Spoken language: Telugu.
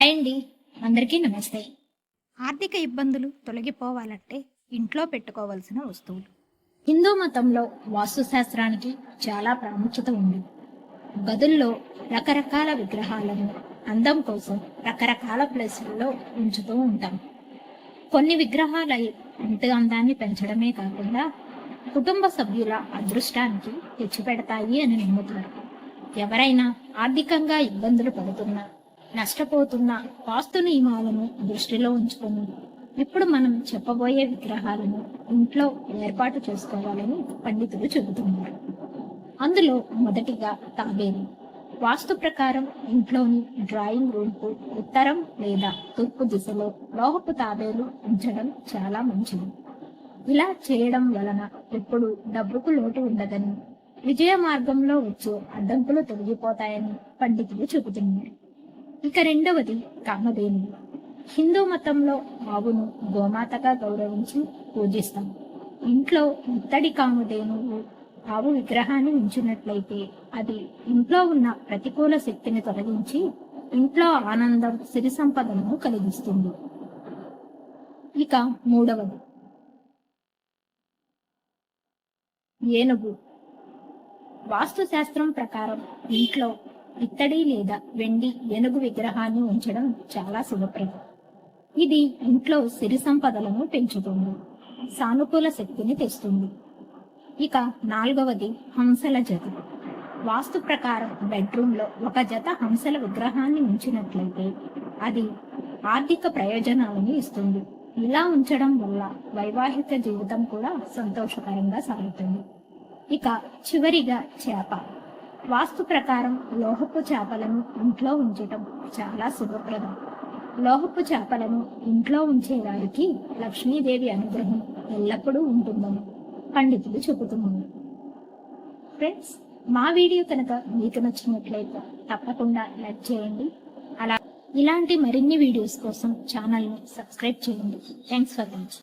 అండి అందరికీ నమస్తే. ఆర్థిక ఇబ్బందులు తొలగిపోవాలంటే ఇంట్లో పెట్టుకోవలసిన వస్తువులు. హిందూ మతంలో వాస్తుశాస్త్రానికి చాలా ప్రాముఖ్యత ఉంది. గదుల్లో రకరకాల విగ్రహాలను అందం కోసం రకరకాల ప్లేసులలో ఉంచుతూ ఉంటాం. కొన్ని విగ్రహాల ఇంటి అందాన్ని పెంచడమే కాకుండా కుటుంబ సభ్యుల అదృష్టానికి తెచ్చిపెడతాయి అని నమ్ముతారు. ఎవరైనా ఆర్థికంగా ఇబ్బందులు పడుతున్నా నష్టపోతున్న వాస్తు నియమాలను దృష్టిలో ఉంచుకొని ఇప్పుడు మనం చెప్పబోయే విగ్రహాలను ఇంట్లో ఏర్పాటు చేసుకోవాలని పండితులు చెబుతున్నారు. అందులో మొదటిగా తాబేలు. వాస్తు ప్రకారం ఇంట్లోని డ్రాయింగ్ రూమ్కు ఉత్తరం లేదా తూర్పు దిశలో లోహపు తాబేలు ఉంచడం చాలా మంచిది. ఇలా చేయడం వలన ఎప్పుడు డబ్బుకు లోటు ఉండదని విజయ మార్గంలో వచ్చే అడ్డంకులు తొలగిపోతాయని పండితులు చెబుతున్నారు. ఇక రెండవది కామధేను హిందూ మతంలో ఆవును గోమాతగా గౌరవించి పూజిస్తాం. ఇంట్లో ఇత్తడి కామధేనువు ఆవు విగ్రహాన్ని ఉంచినట్లయితే అది ఇంట్లో ఉన్న ప్రతికూల శక్తిని తొలగించి ఇంట్లో ఆనందం సిరి సంపదను కలిగిస్తుంది. ఇక మూడవది. ఏనుగు. వాస్తుశాస్త్రం ప్రకారం ఇంట్లో ఇత్తడి లేదా వెండి ఏనుగు విగ్రహాన్ని ఉంచడం చాలా శుభప్రదం. ఇది ఇంట్లో సిరి సంపదలను పెంచుతుంది సానుకూల శక్తిని తెస్తుంది. ఇక నాలుగవది హంసల జత. వాస్తు ప్రకారం బెడ్రూమ్లో ఒక జత హంసల విగ్రహాన్ని ఉంచినట్లయితే అది ఆర్థిక ప్రయోజనాలను ఇస్తుంది. ఇలా ఉంచడం వల్ల వైవాహిక జీవితం కూడా సంతోషకరంగా సాగుతుంది. ఇక చివరిగా చేప. వాస్తు ప్రకారం లోహపు చేపలను ఇంట్లో ఉంచటం చాలా శుభప్రదం. లోహపు చేపలను ఇంట్లో ఉంచే వారికి లక్ష్మీదేవి అనుగ్రహం ఎల్లప్పుడూ ఉంటుందని పండితులు చెబుతున్నారు. ఫ్రెండ్స్ మా వీడియో కనుక మీకు నచ్చినట్లయితే తప్పకుండా లైక్ చేయండి. అలా ఇలాంటి మరిన్ని వీడియోస్ కోసం ఛానల్ని సబ్స్క్రైబ్ చేయండి. Thanks for watching.